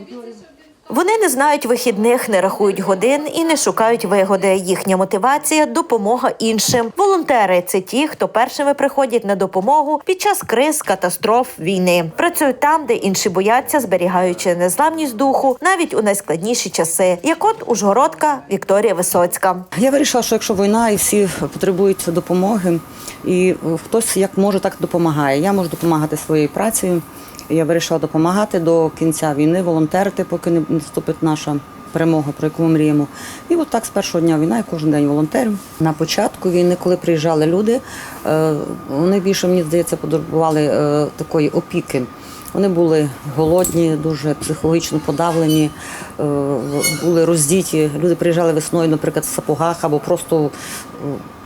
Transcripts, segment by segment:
我就是。Вони не знають вихідних, не рахують годин і не шукають вигоди. Їхня мотивація допомога іншим. Волонтери це ті, хто першими приходять на допомогу під час криз, катастроф, війни. Працюють там, де інші бояться, зберігаючи незламність духу навіть у найскладніші часи. Як от Ужгородка Вікторія Висоцька. Я вирішила, що якщо війна і всі потребують допомоги, і хтось як може, так допомагає. Я можу допомагати своєю працею. Я вирішила допомагати до кінця війни, волонтерити, поки не наступить наша перемога, про яку ми мріємо. І от так з першого дня війна я кожен день волонтерю. На початку війни, коли приїжджали люди, е, вони більше, мені здається, потребували е, такої опіки. Вони були голодні, дуже психологічно подавлені, е, були роздіті. Люди приїжджали весною, наприклад, в сапогах або просто е,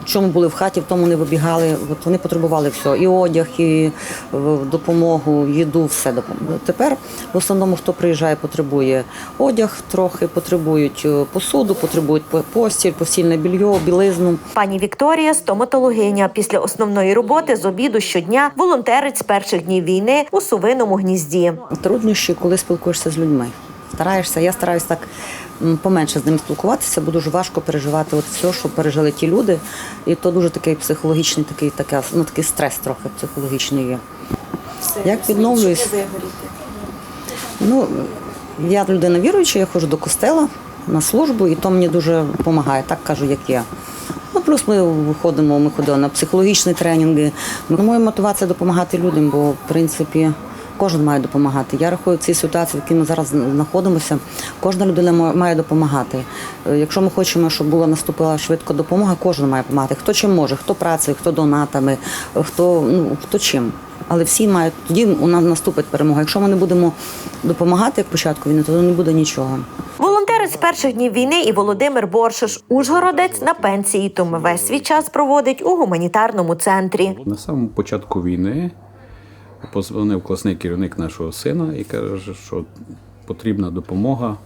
в чому були в хаті, в тому не вибігали. От вони потребували всього. І одяг, і е, допомогу, їду, все допомогу. Тепер в основному, хто приїжджає, потребує одяг трохи, потребують е, посуду, потребують постіль, постільне більйо, білизну. Пані Вікторія стоматологиня. Після основної роботи з обіду щодня волонтерить з перших днів війни у сувиному гнізді. Труднощі, коли спілкуєшся з людьми. Стараєшся, я стараюся так поменше з ними спілкуватися, бо дуже важко переживати от все, що пережили ті люди. І то дуже такий психологічний, такий, така, ну, такий стрес трохи психологічний є. Як відновлююсь? Ну, я людина віруюча, я ходжу до костела на службу, і то мені дуже допомагає, так кажу, як є. Ну, плюс ми виходимо, ми ходили на психологічні тренінги. Моя мотивація допомагати людям, бо в принципі кожен має допомагати. Я рахую в цій ситуації, в якій ми зараз знаходимося, кожна людина ма- має допомагати. Е, Якщо ми хочемо, щоб була наступила швидко допомога, кожен має допомагати. Хто чим може, хто працею, хто донатами, е, хто ну хто чим. Але всі мають тоді у нас наступить перемога. Якщо ми не будемо допомагати як початку війни, то не буде нічого. Волонтери з перших днів війни і Володимир Боршиш, Ужгородець на пенсії, тому весь свій час проводить у гуманітарному центрі. На самому початку війни позвонив класний керівник нашого сина і каже, що потрібна допомога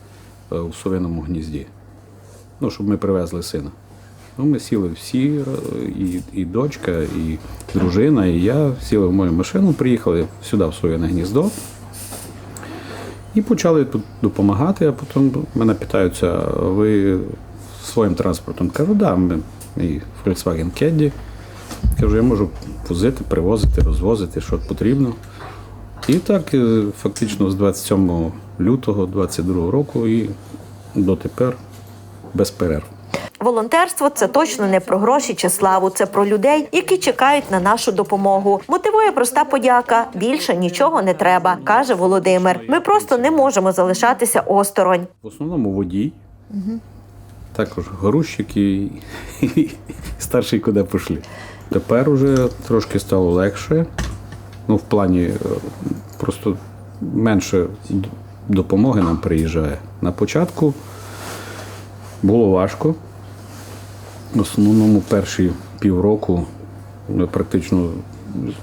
е, у совиному гнізді. Ну, щоб ми привезли сина. Ну, ми сіли всі, е, і, і дочка, і дружина, і я сіли в мою машину, приїхали сюди, в совине гніздо. І почали тут допомагати, а потім мене питаються, «А ви своїм транспортом? Кажу, да, ми і Volkswagen Caddy. Кажу, я можу возити, привозити, розвозити, що потрібно. І так, е, фактично, з 27 лютого 22 року і дотепер без перерв. Волонтерство це точно не про гроші чи славу, це про людей, які чекають на нашу допомогу. Мотивує проста подяка. Більше нічого не треба, каже Володимир. Ми просто не можемо залишатися осторонь. В основному водій, також грузчик і, і старший куди пішли. Тепер уже трошки стало легше. Ну, в плані е, просто менше допомоги нам приїжджає. На початку було важко. В основному перші півроку ми практично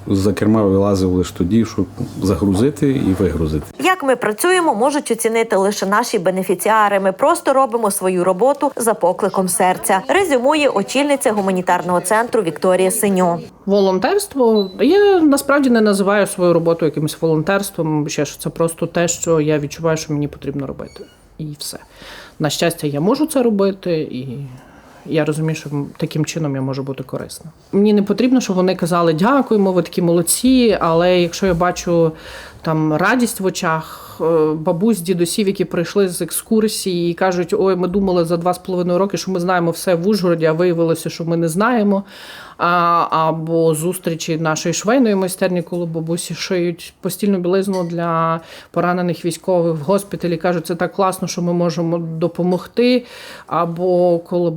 за керма вилазив лише тоді, щоб загрузити і вигрузити. Як ми працюємо, можуть оцінити лише наші бенефіціари. Ми просто робимо свою роботу за покликом серця. Резюмує очільниця гуманітарного центру Вікторія Синьо. Волонтерство я насправді не називаю свою роботу якимось волонтерством. Ще що це просто те, що я відчуваю, що мені потрібно робити, і все. На щастя, я можу це робити, і я розумію, що таким чином я можу бути корисна. Мені не потрібно, щоб вони казали дякуємо, ви такі молодці. Але якщо я бачу там радість в очах е, бабусь, дідусів, які прийшли з екскурсії і кажуть, ой, ми думали за два з половиною роки, що ми знаємо все в Ужгороді, а виявилося, що ми не знаємо. А, або зустрічі нашої швейної майстерні, коли бабусі шиють постільну білизну для поранених військових в госпіталі. кажуть, це так класно, що ми можемо допомогти. Або коли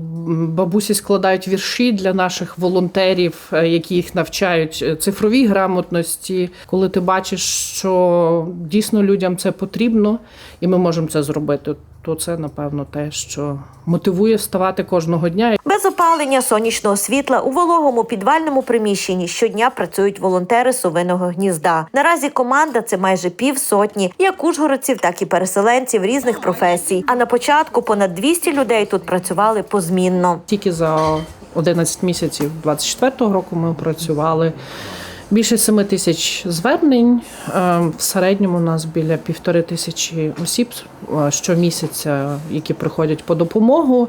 бабусі складають вірші для наших волонтерів, е, які їх навчають е, цифровій грамотності, коли ти бачиш, що дійсно людям це потрібно, і ми можемо це зробити. То це напевно те, що мотивує вставати кожного дня Без опалення сонячного світла у вологому підвальному приміщенні щодня працюють волонтери сувиного гнізда. Наразі команда це майже півсотні, як ужгородців, так і переселенців різних професій. А на початку понад 200 людей тут працювали позмінно. Тільки за 11 місяців 24-го року ми працювали Більше 7 тисяч звернень. Е, В середньому у нас біля півтори тисячі осіб е, щомісяця, які приходять по допомогу.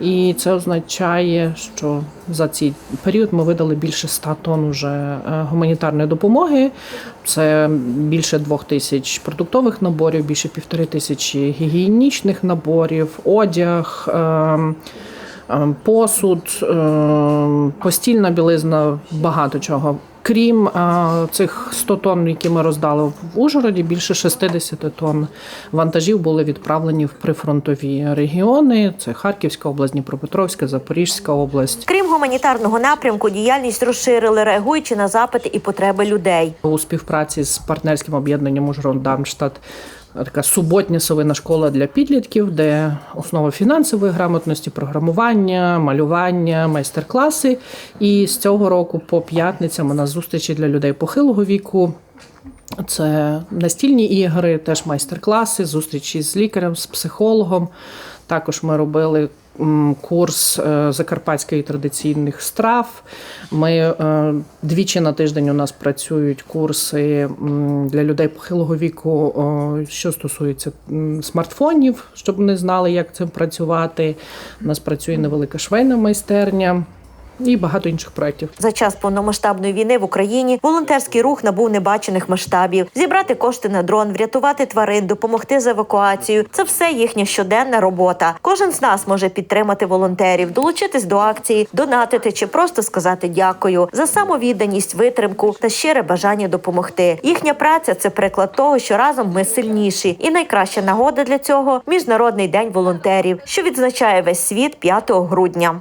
І це означає, що за цей період ми видали більше 100 тонн уже е, гуманітарної допомоги. Це більше двох тисяч продуктових наборів, більше півтори тисячі гігієнічних наборів, одяг. Посуд, постільна білизна, багато чого. Крім цих 100 тонн, які ми роздали в Ужгороді, більше 60 тонн вантажів були відправлені в прифронтові регіони: це Харківська область, Дніпропетровська, Запорізька область. Крім гуманітарного напрямку, діяльність розширили, реагуючи на запити і потреби людей. У співпраці з партнерським об'єднанням Ужгород Дамштадт така суботня совина школа для підлітків, де основа фінансової грамотності, програмування, малювання, майстер-класи. І з цього року по п'ятницям у нас зустрічі для людей похилого віку. Це настільні ігри, теж майстер-класи, зустрічі з лікарем, з психологом. Також ми робили курс закарпатської закарпатських традиційних страв. Ми е, двічі на тиждень у нас працюють курси для людей похилого віку, що стосується смартфонів, щоб вони знали, як цим працювати. У нас працює невелика швейна майстерня і багато інших проєктів. За час повномасштабної війни в Україні волонтерський рух набув небачених масштабів: зібрати кошти на дрон, врятувати тварин, допомогти з евакуацією. Це все їхня щоденна робота. Кожен з нас може підтримати волонтерів, долучитись до акції, донатити чи просто сказати дякую за самовідданість, витримку та щире бажання допомогти. Їхня праця це приклад того, що разом ми сильніші, і найкраща нагода для цього міжнародний день волонтерів, що відзначає весь світ 5 грудня.